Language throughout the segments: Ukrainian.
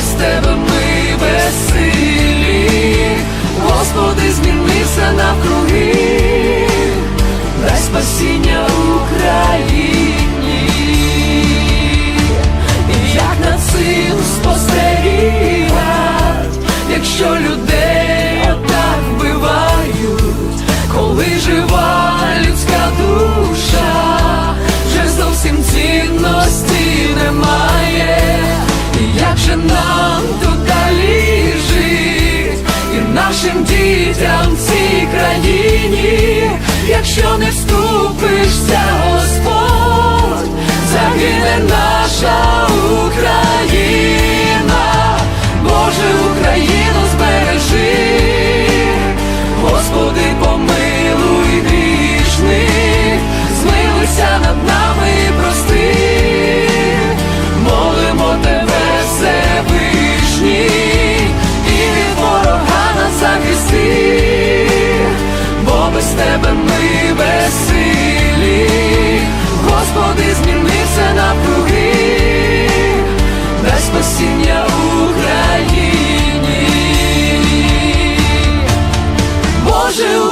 без тебе ми безсилі, Господи, зміни все навкруги, дай спасіння Україні, і як над цим спостерігать, якщо людей отак вбивають, коли жива країні, якщо не вступишся,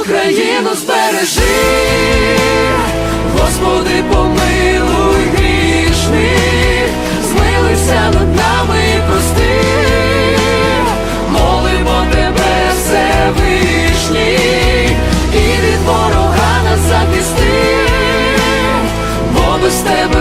Україну збережи, Господи, помилуй грішних, змилися над нами прости, молимо тебе, Всевишній, і від ворога нас захисти, бо без тебе.